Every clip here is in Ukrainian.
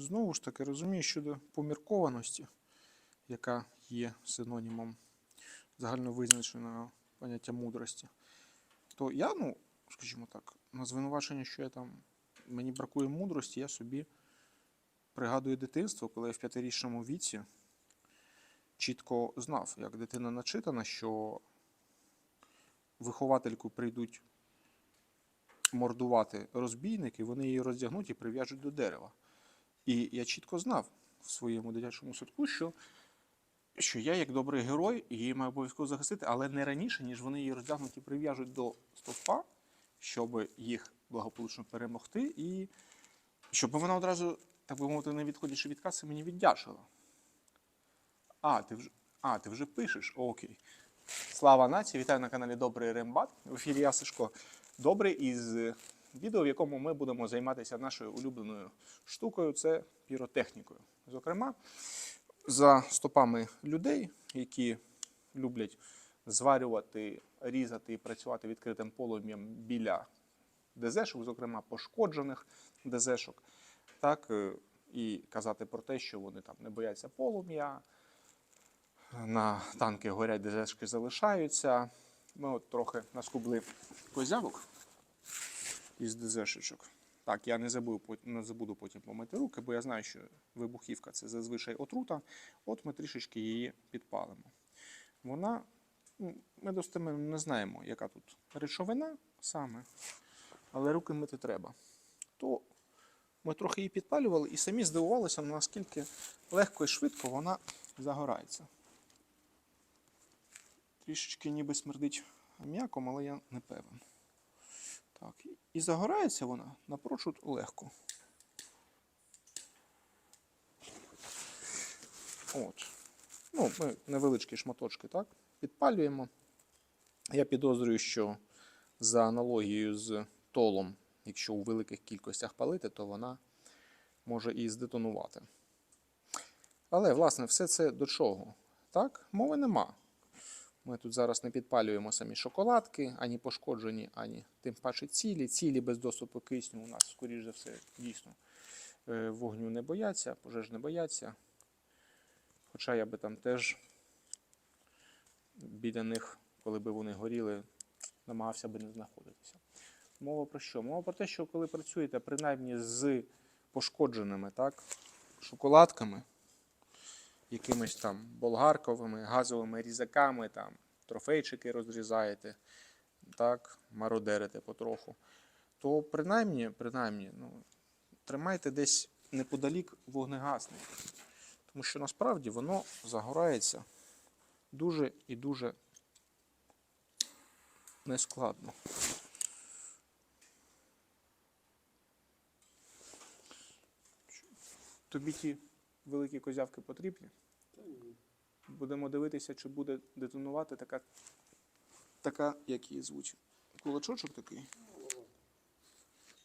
знову ж таки розумію щодо поміркованості, яка є синонімом загальновизначеного поняття мудрості, то я, ну, скажімо так, на звинувачення, що я там мені бракує мудрості, я собі пригадую дитинство, коли я в п'ятирічному віці чітко знав, як дитина начитана, що виховательку прийдуть мордувати розбійники, вони її роздягнуть і прив'яжуть до дерева. І я чітко знав в своєму дитячому садку, що, що я, як добрий герой, її маю обов'язково захистити, але не раніше, ніж вони її роздягнуть і прив'яжуть до стовпа, щоб їх благополучно перемогти, і щоб вона одразу, так би мовити, не відходячи від каси, мені віддячила. А, ти вже, а, ти вже пишеш? Окей. Слава нації! Вітаю на каналі Добрий Рембат. В ефірі я Сашко Добрий із відео, в якому ми будемо займатися нашою улюбленою штукою це піротехнікою. Зокрема, за стопами людей, які люблять зварювати, різати і працювати відкритим полум'ям біля ДЗшок, зокрема пошкоджених ДЗшок, так е, і казати про те, що вони там не бояться полум'я, на танки горять, ДЗшки залишаються. Ми от трохи наскубли козявок із ДЗшечок. Так, я не забуду, не забуду потім помити руки, бо я знаю, що вибухівка це зазвичай отрута. От ми трішечки її підпалимо. Вона, ну, ми достеменно не знаємо, яка тут речовина саме, але руки мити треба. То ми трохи її підпалювали і самі здивувалися, наскільки легко і швидко вона загорається. Трішечки ніби смердить м'яком, але я не певен. Так, і- загорається вона напрочуд легко. От. Ну, ми невеличкі шматочки, так? Підпалюємо. Я підозрюю, що за аналогією з толом, якщо у великих кількостях палити, то вона може і здетонувати. Але, власне, все це до чого? Так, мови нема. Ми тут зараз не підпалюємо самі шоколадки, ані пошкоджені, ані тим паче цілі. Цілі без доступу кисню у нас, скоріш за все, дійсно е, вогню не бояться, пожеж не бояться. Хоча я би там теж біля них, коли би вони горіли, намагався би не знаходитися. Мова про що? Мова про те, що коли працюєте принаймні з пошкодженими так, шоколадками, якимись там болгарковими, газовими різаками, там, трофейчики розрізаєте, так, мародерите потроху, то принаймні, принаймні, ну, тримайте десь неподалік вогнегасник. Тому що насправді воно загорається дуже і дуже нескладно. Тобі ті великі козявки потрібні? Будемо дивитися, чи буде детонувати така, така як її звуть. Кулачочок такий.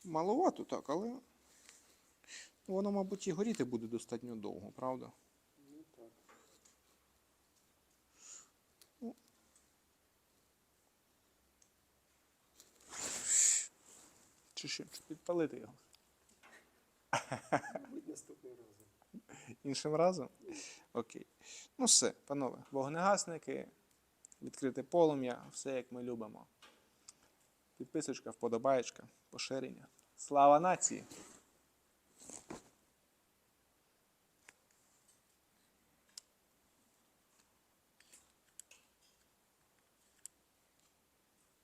Маловато так, але ну, воно, мабуть, і горіти буде достатньо довго, правда? Ну. Чи що, чи підпалити його? Разом. Іншим разом? Окей. Ну все, панове, вогнегасники, відкрите полум'я, все як ми любимо. Підписочка, вподобаєчка, поширення. Слава нації!